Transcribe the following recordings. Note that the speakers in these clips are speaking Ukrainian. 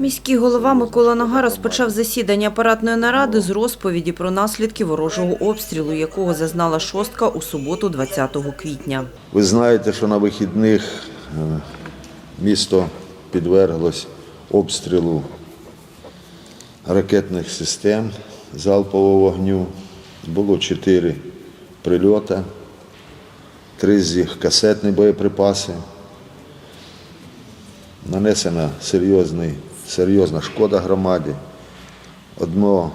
Міський голова Микола Нога розпочав засідання апаратної наради з розповіді про наслідки ворожого обстрілу, якого зазнала шостка у суботу 20 квітня. Ви знаєте, що на вихідних е, місто підверглось обстрілу ракетних систем залпового вогню. Було чотири прильоти, три з них касетні боєприпаси. Нанесена серйозний, серйозна шкода громаді. Одного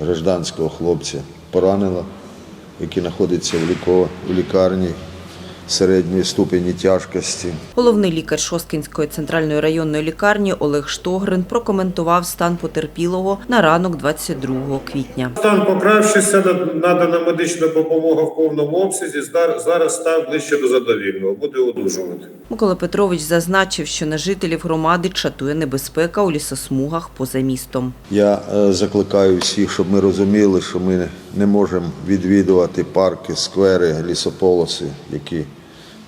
гражданського хлопця поранило, який знаходиться в лікарні середньої ступені тяжкості. Головний лікар Шосткинської центральної районної лікарні Олег Штогрин прокоментував стан потерпілого на ранок 22 квітня. Стан покращився, надана медична допомога в повному обсязі. Зараз став ближче до задовільного, буде одужувати. Микола Петрович зазначив, що на жителів громади чатує небезпека у лісосмугах поза містом. Я е, закликаю всіх, щоб ми розуміли, що ми не можемо відвідувати парки, сквери, лісополоси, які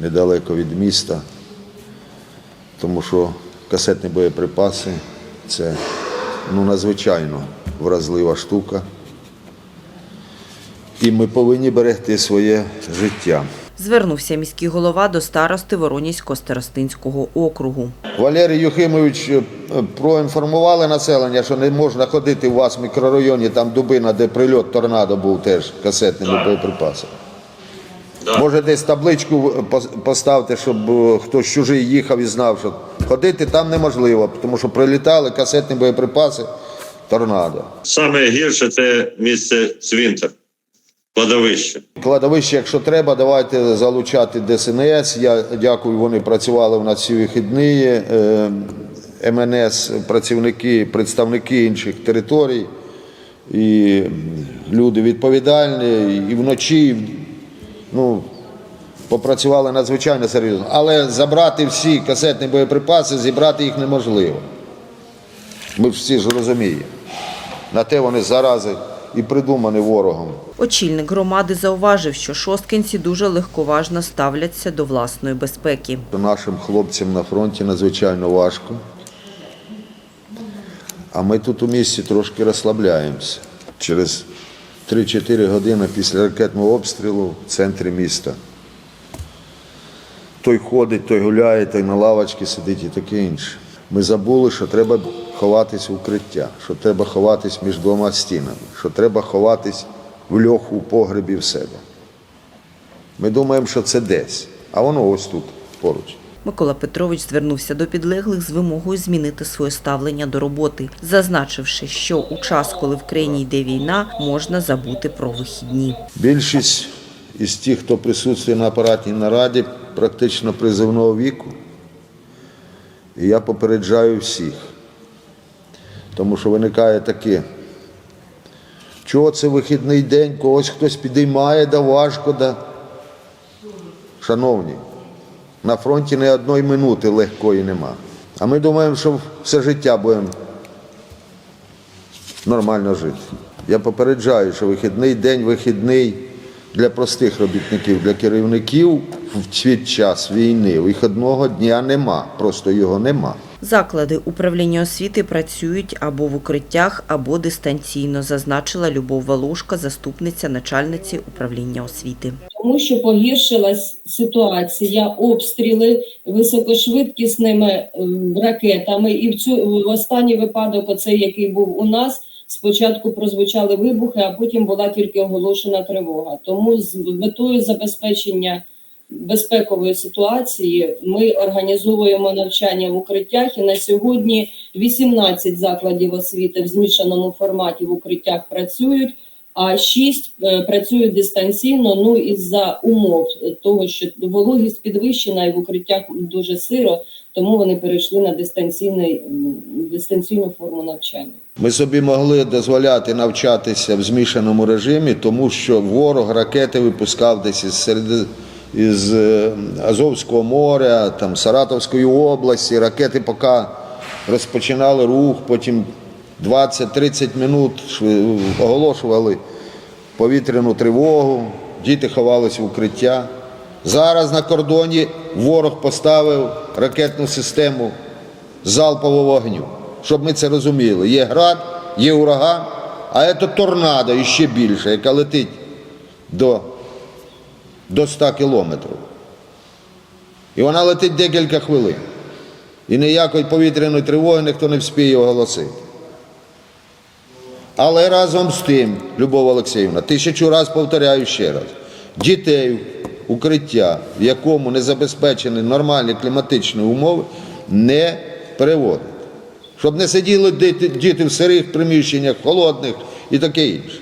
недалеко від міста, тому що касетні боєприпаси це ну, надзвичайно вразлива штука. І ми повинні берегти своє життя. Звернувся міський голова до старости Воронізького старостинського округу. Валерій Юхимович е, проінформували населення, що не можна ходити у вас в мікрорайоні, там дубина, де прильот торнадо був теж касетними боєприпасами. Може, десь табличку пос- поставте, щоб е, хтось чужий їхав і знав, що ходити там неможливо, тому що прилітали касетні боєприпаси торнадо. Саме гірше це місце цвинтар, кладовище. Кладовище, якщо треба, давайте залучати ДСНС. Я дякую, вони працювали в нас всі вихідні. Е, МНС, працівники, представники інших територій, і люди відповідальні, і вночі ну, попрацювали надзвичайно серйозно. Але забрати всі касетні боєприпаси, зібрати їх неможливо. Ми всі ж розуміємо. На те вони зарази і придумані ворогом. Очільник громади зауважив, що шосткинці дуже легковажно ставляться до власної безпеки. Нашим хлопцям на фронті надзвичайно важко. А ми тут у місті трошки розслабляємося. Через 3-4 години після ракетного обстрілу в центрі міста. Той ходить, той гуляє, той на лавочці сидить і таке інше. Ми забули, що треба ховатись в укриття, що треба ховатись між двома стінами, що треба ховатись в льоху, у погребі в себе. Ми думаємо, що це десь, а воно ось тут поруч. Микола Петрович звернувся до підлеглих з вимогою змінити своє ставлення до роботи, зазначивши, що у час, коли в країні йде війна, можна забути про вихідні. Більшість із тих, хто присутствує на апаратній нараді, практично призовного віку. І я попереджаю всіх, тому що виникає таке. Чого це вихідний день, когось хтось підіймає, да важко, да. Шановні, на фронті не одної минути легкої нема. А ми думаємо, що все життя будемо нормально жити. Я попереджаю, що вихідний день вихідний для простих робітників, для керівників в час війни вихідного дня нема, просто його нема. Заклади управління освіти працюють або в укриттях, або дистанційно, зазначила Любов Валушка, заступниця начальниці управління освіти. Тому що погіршилась ситуація, обстріли високошвидкісними ем, ракетами. І в цю в останній випадок, оцей який був у нас, спочатку прозвучали вибухи, а потім була тільки оголошена тривога. Тому з метою забезпечення безпекової ситуації ми організовуємо навчання в укриттях. І на сьогодні 18 закладів освіти в змішаному форматі в укриттях працюють а шість е, працюють дистанційно. Ну із-за умов того, що вологість підвищена і в укриттях дуже сиро, тому вони перейшли на дистанційний дистанційну форму навчання. Ми собі могли дозволяти навчатися в змішаному режимі, тому що ворог ракети випускав десь із серед із е, Азовського моря, там Саратовської області. Ракети поки розпочинали рух, потім 20-30 минут оголошували повітряну тривогу, діти ховались в укриття. Зараз на кордоні ворог поставив ракетну систему залпового вогню. Щоб ми це розуміли. Є град, є ураган, а це торнадо і ще більше, яка летить до, до 100 кілометрів. І вона летить декілька хвилин. І ніякої повітряної тривоги ніхто не вспіє оголосити. Але разом з тим, Любов Олексіївна, тисячу раз повторяю ще раз, дітей укриття, в якому не забезпечені нормальні кліматичні умови, не приводить. Щоб не сиділи діти, в сирих приміщеннях, холодних і таке інше.